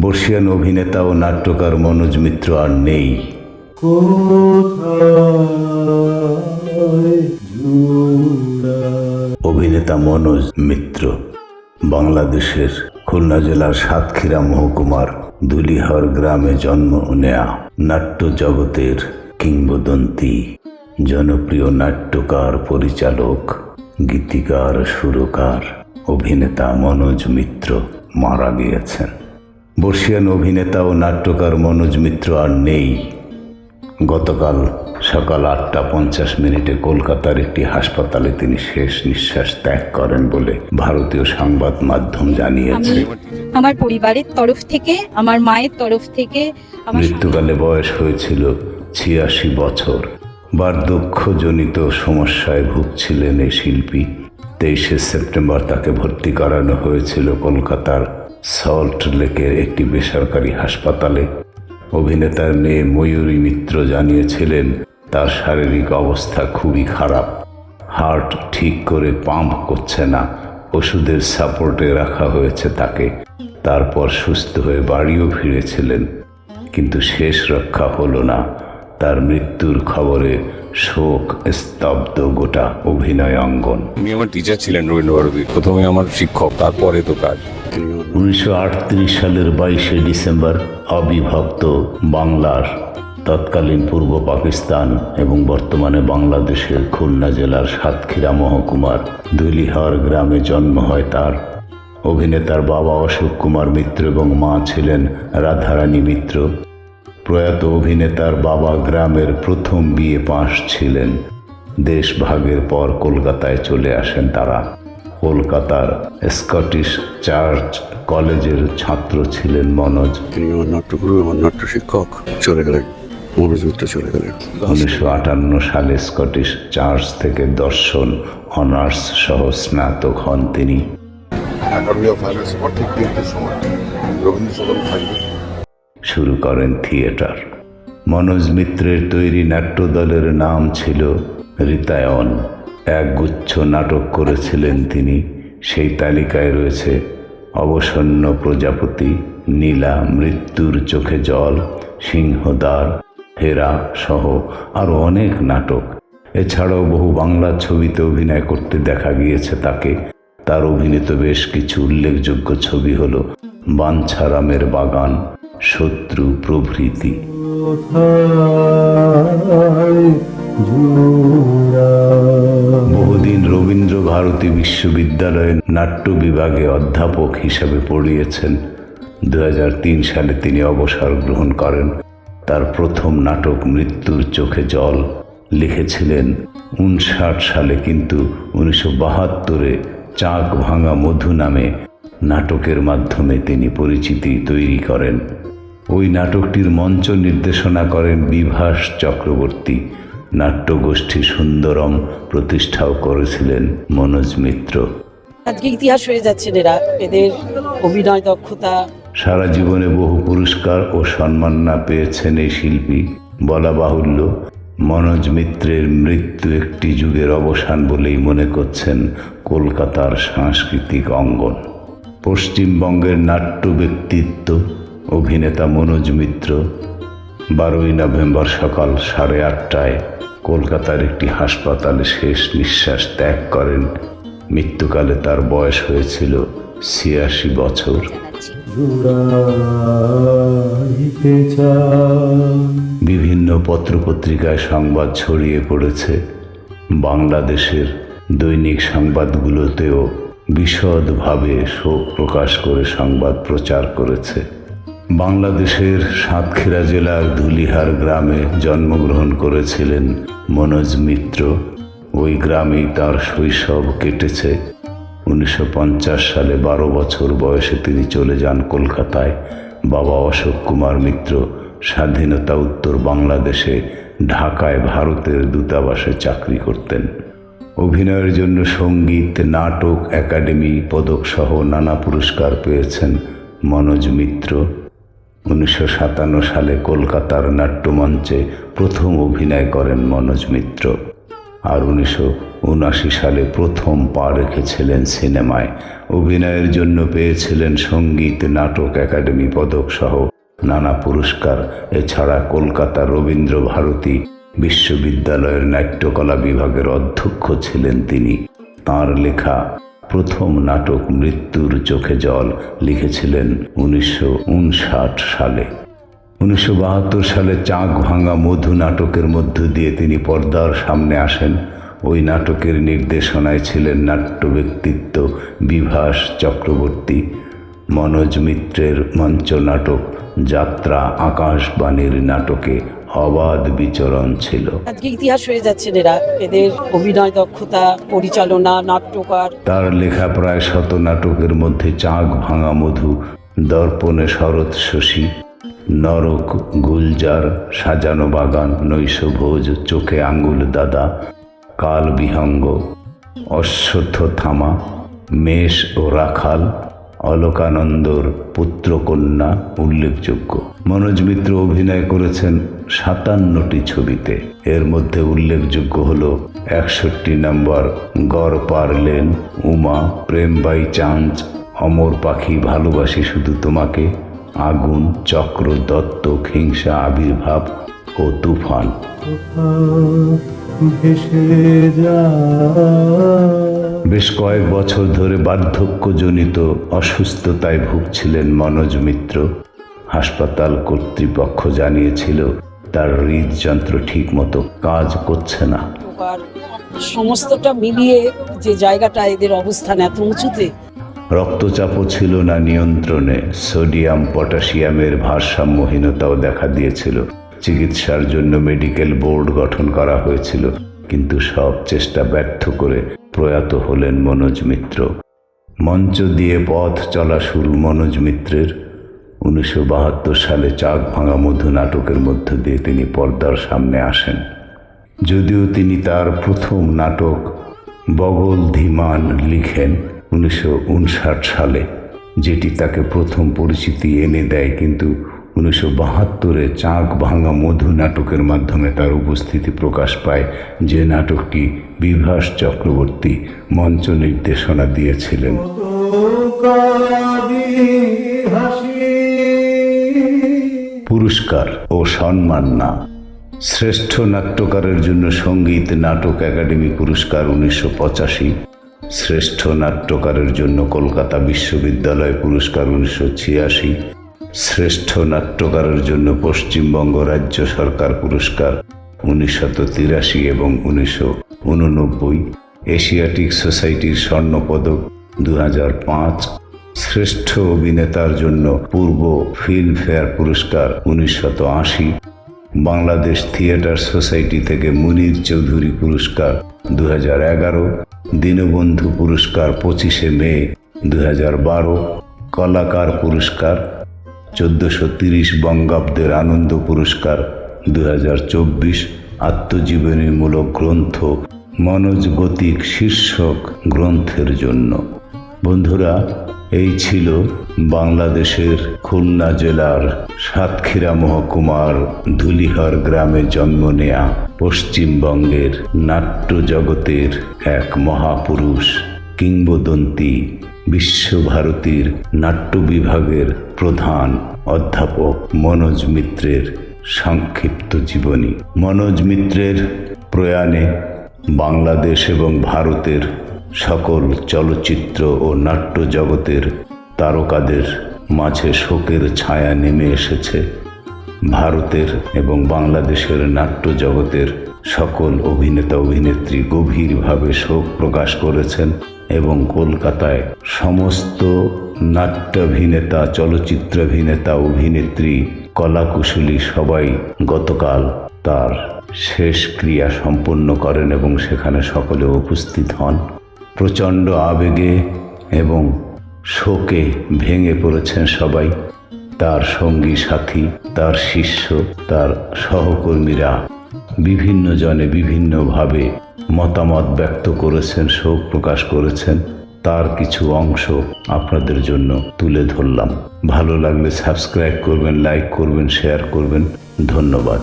বর্ষিয়ান অভিনেতা ও নাট্যকার মনোজ মিত্র আর নেই। অভিনেতা মনোজ মিত্র, বাংলাদেশের খুলনা জেলার সাতক্ষীরা মহকুমার দুলিহর গ্রামে জন্ম নেয়া নাট্য জগতের কিংবদন্তি, জনপ্রিয় নাট্যকার, পরিচালক। গীতিকার সুরকার অভিনেতা মনোজ মিত্র মারা গিয়েছেন। বর্ষিয়ান অভিনেতা ও নাট্যকার মনোজ মিত্র আর নেই। গতকাল সকাল আটটা পঞ্চাশ মিনিটে কলকাতার একটি হাসপাতালে তিনি শেষ নিঃশ্বাস ত্যাগ করেন বলে ভারতীয় সংবাদ মাধ্যম জানিয়েছে। আমার পরিবারের তরফ থেকে আমার মায়ের তরফ থেকে মৃত্যুকালে বয়স হয়েছিল ছিয়াশি বছর। বার্ধক্যজনিত সমস্যায় ভুগছিলেন এই শিল্পী। তেইশে সেপ্টেম্বর তাকে ভর্তি করানো হয়েছিল কলকাতার সল্ট লেকের একটি বেসরকারি হাসপাতালে। অভিনেতার মেয়ে ময়ূরী মিত্র জানিয়েছিলেন, তার শারীরিক অবস্থা খুবই খারাপ। হার্ট ঠিক করে পাম্প করছে না। ওষুধের সাপোর্টে রাখা হয়েছে তাকে। তারপর সুস্থ হয়ে বাড়িও ফিরেছিলেন। কিন্তু শেষ রক্ষা হলো না। তার মৃত্যুর খবরে শোক স্তব্ধ গোটা অভিনয় অঙ্গন উনি আমার টিচার ছিলেন রবীন্দ্রভারতী প্রথমে আমার শিক্ষক তারপরে তো কাজ। উনিশশো আটত্রিশ সালের বাইশে ডিসেম্বর অবিভক্ত বাংলার তৎকালীন পূর্ব পাকিস্তান এবং বর্তমানে বাংলাদেশের খুলনা জেলার সাতক্ষীরা মহকুমার দুলিহার গ্রামে জন্ম হয় তার। অভিনেতার বাবা অশোক কুমার মিত্র এবং মা ছিলেন রাধারানী মিত্র। প্রয়াত অভিনেতার বাবা গ্রামের প্রথম বিয়ে পাশ ছিলেন। দেশ ভাগের পর কলকাতায় চলে আসেন তারা। কলকাতার স্কটিশ চার্চ কলেজের ছাত্র ছিলেন মনোজ। তিনি আমার নাট্যগুরু আমার নাট্য শিক্ষক। চলে গেলেন মনোজ মিত্র চলে গেলেন। উনিশশো আটান্ন সালে স্কটিশ চার্চ থেকে দর্শন অনার্স সহ স্নাতক হন তিনি। একাডেমি অফ ফাইন ঠিক সময়। রবীন্দ্র সদন থাকবে শুরু করেন থিয়েটার। মনোজ মিত্রের তৈরি নাট্যদলের নাম ছিল রিতায়ন। এক গুচ্ছ নাটক করেছিলেন তিনি। সেই তালিকায় রয়েছে অবসন্ন প্রজাপতি, নীলা, মৃত্যুর চোখে জল, সিংহদ্বার, হেরা সহ আরও অনেক নাটক। এছাড়াও বহু বাংলা ছবিতে অভিনয় করতে দেখা গিয়েছে তাকে। তার অভিনীত বেশ কিছু উল্লেখযোগ্য ছবি হল বাঞ্ছারামের বাগান শত্রু প্রভৃতি। বহুদিন রবীন্দ্র ভারতী বিশ্ববিদ্যালয়ের নাট্য বিভাগে অধ্যাপক হিসাবে পড়িয়েছেন। দুহাজার তিন সালে তিনি অবসর গ্রহণ করেন। তার প্রথম নাটক মৃত্যুর চোখে জল লিখেছিলেন। উনষাট সালে কিন্তু উনিশশো বাহাত্তরে চাক ভাঙা মধু নামে নাটকের মাধ্যমে তিনি পরিচিতি তৈরি করেন। ওই নাটকটির মঞ্চ নির্দেশনা করেন বিভাস চক্রবর্তী। নাট্যগোষ্ঠী সুন্দরম প্রতিষ্ঠাও করেছিলেন মনোজ মিত্র। আজকে ইতিহাস হয়ে যাচ্ছেন এরা এদের অভিনয় দক্ষতা। সারা জীবনে বহু পুরস্কার ও সম্মাননা পেয়েছেন এই শিল্পী। বলা বাহুল্য মনোজ মিত্রের মৃত্যু একটি যুগের অবসান বলেই মনে করছেন কলকাতার সাংস্কৃতিক অঙ্গন। পশ্চিমবঙ্গের নাট্য ব্যক্তিত্ব অভিনেতা মনোজ মিত্র বারোই নভেম্বর সকাল সাড়ে আটটায় কলকাতার একটি হাসপাতালে শেষ নিঃশ্বাস ত্যাগ করেন। মৃত্যুকালে তার বয়স হয়েছিল ছিয়াশি বছর। বিভিন্ন পত্রপত্রিকায় সংবাদ ছড়িয়ে পড়েছে। বাংলাদেশের দৈনিক সংবাদগুলোতেও বিশদভাবে শোক প্রকাশ করে সংবাদ প্রচার করেছে। বাংলাদেশের সাতক্ষীরা জেলার ধুলিহার গ্রামে জন্মগ্রহণ করেছিলেন মনোজ মিত্র। ওই গ্রামেই তার শৈশব কেটেছে। উনিশশো পঞ্চাশ সালে বারো বছর বয়সে তিনি চলে যান কলকাতায়। বাবা অশোক কুমার মিত্র স্বাধীনতা উত্তর বাংলাদেশে ঢাকায় ভারতের দূতাবাসে চাকরি করতেন। অভিনয়ের জন্য সংগীত, নাটক, একাডেমি পদকসহ নানা পুরস্কার পেয়েছেন মনোজ মিত্র। উনিশশো সাতান্ন সালে কলকাতার নাট্যমঞ্চে প্রথম অভিনয় করেন মনোজ মিত্র। আর উনিশশো উনআশি সালে প্রথম পা রেখেছিলেন সিনেমায়। অভিনয়ের জন্য পেয়েছিলেন সংগীত, নাটক, একাডেমি পদক সহ নানা পুরস্কার। এছাড়া কলকাতার রবীন্দ্র ভারতী বিশ্ববিদ্যালয়ের নাট্যকলা বিভাগের অধ্যক্ষ ছিলেন তিনি। তার লেখা প্রথম নাটক মৃত্যুর চোখে জল লিখেছিলেন উনিশশো উনষাট সালে। উনিশশো বাহাত্তর সালে চাঁক ভাঙা মধু নাটকের মধ্য দিয়ে তিনি পর্দার সামনে আসেন। ওই নাটকের নির্দেশনায় ছিলেন নাট্য ব্যক্তিত্ব বিভাস চক্রবর্তী, মনোজ মিত্রের মঞ্চ নাটক যাত্রা আকাশবাণীর নাটকে অবাধ বিচরণ ছিল। আজকে ইতিহাস হয়ে যাচ্ছে এরা। এদের অভিনয় দক্ষতা পরিচালনা নাট্যকার। তার লেখা প্রায় শত নাটকের মধ্যে চাঁক ভাঙা মধু দর্পণে শরৎ শশী নরক গুলজার সাজানো বাগান নৈশভোজ চোখে আঙ্গুল দাদা কাল বিহঙ্গ অশ্বত্থ থামা মেষ ও রাখাল অলোকানন্দর পুত্রকন্যা উল্লেখযোগ্য। মনোজ মিত্র অভিনয় করেছেন সাতান্নটি ছবিতে। এর মধ্যে উল্লেখযোগ্য হল একষট্টি নম্বর গড় পারলেন উমা, প্রেম বাই চাঞ্চ অমর পাখি ভালোবাসি শুধু তোমাকে, আগুন, চক্র, দত্ত, হিংসা, আবির্ভাব ও তুফান। বেশ কয়েক বছর ধরে বার্ধক্যজনিত অসুস্থতায় ভুগছিলেন মনোজ মিত্র। হাসপাতাল কর্তৃপক্ষ জানিয়েছিল তার হৃদযন্ত্র ঠিক মতো কাজ করছে না। সমস্তটা মিলিয়ে যে জায়গাটা এদের অবস্থান এত উঁচুতে। রক্তচাপও ছিল না নিয়ন্ত্রণে সোডিয়াম পটাশিয়ামের ভারসাম্যহীনতাও দেখা দিয়েছিল। চিকিৎসার জন্য মেডিকেল বোর্ড গঠন করা হয়েছিল কিন্তু সব চেষ্টা ব্যর্থ করে প্রয়াত হলেন মনোজ মিত্র। মঞ্চ দিয়ে পথ চলা শুরু মনোজ মিত্রের। উনিশশো বাহাত্তর সালে চাক ভাঙা মধু নাটকের মধ্য দিয়ে তিনি পর্দার সামনে আসেন। যদিও তিনি তার প্রথম নাটক বগল ধীমান লিখেন উনিশশো উনষাট সালে, যেটি তাকে প্রথম পরিচিতি এনে দেয়, কিন্তু উনিশশো বাহাত্তরে চাঁক ভাঙা মধু নাটকের মাধ্যমে তার উপস্থিতি প্রকাশ পায়, যে নাটকটি বিভাস চক্রবর্তী মঞ্চ নির্দেশনা দিয়েছিলেন। পুরস্কার ও সম্মান না। শ্রেষ্ঠ নাট্যকারের জন্য সংগীত নাটক একাডেমি পুরস্কার উনিশশো পঁচাশি। শ্রেষ্ঠ নাট্যকারের জন্য কলকাতা বিশ্ববিদ্যালয় পুরস্কার উনিশশো ছিয়াশি। শ্রেষ্ঠ নাট্যকারের জন্য পশ্চিমবঙ্গ রাজ্য সরকার পুরস্কার উনিশশত তিরাশি এবং উনিশশো উননব্বই। এশিয়াটিক সোসাইটির স্বর্ণপদক দু শ্রেষ্ঠ অভিনেতার জন্য পূর্ব ফিল্মফেয়ার পুরস্কার উনিশশত আশি, বাংলাদেশ থিয়েটার সোসাইটি থেকে মুনির চৌধুরী পুরস্কার দু এগারো, দীনবন্ধু পুরস্কার পঁচিশে মে দু বারো, কলাকার পুরস্কার চোদ্দশো তিরিশ, বঙ্গাব্দের আনন্দ পুরস্কার দু হাজার চব্বিশ, আত্মজীবনীমূলক গ্রন্থ মনোজ গতিক শীর্ষক গ্রন্থের জন্য। বন্ধুরা, এই ছিল বাংলাদেশের খুলনা জেলার সাতক্ষীরা মহকুমার ধুলিহার গ্রামে জন্ম নেয়া পশ্চিমবঙ্গের নাট্য জগতের এক মহাপুরুষ কিংবদন্তি বিশ্বভারতীর নাট্য বিভাগের প্রধান অধ্যাপক মনোজ মিত্রের সংক্ষিপ্ত জীবনী। মনোজ মিত্রের প্রয়াণে বাংলাদেশ এবং ভারতের সকল চলচ্চিত্র ও নাট্য জগতের তারকাদের মাঝে শোকের ছায়া নেমে এসেছে। ভারতের এবং বাংলাদেশের নাট্য জগতের সকল অভিনেতা অভিনেত্রী গভীরভাবে শোক প্রকাশ করেছেন এবং কলকাতায় সমস্ত নাট্যাভিনেতা, চলচ্চিত্রাভিনেতা, অভিনেত্রী, কলাকুশলী সবাই গতকাল তার শেষ ক্রিয়া সম্পন্ন করেন এবং সেখানে সকলে উপস্থিত হন। প্রচণ্ড আবেগে এবং শোকে ভেঙে পড়েছেন সবাই। তার সঙ্গী সাথী, তার শিষ্য, তার সহকর্মীরা বিভিন্ন জনে বিভিন্নভাবে মতামত ব্যক্ত করেছেন, শোক প্রকাশ করেছেন। তার কিছু অংশ আপনাদের জন্য তুলে ধরলাম। ভালো লাগলে সাবস্ক্রাইব করবেন, লাইক করবেন, শেয়ার করবেন। ধন্যবাদ।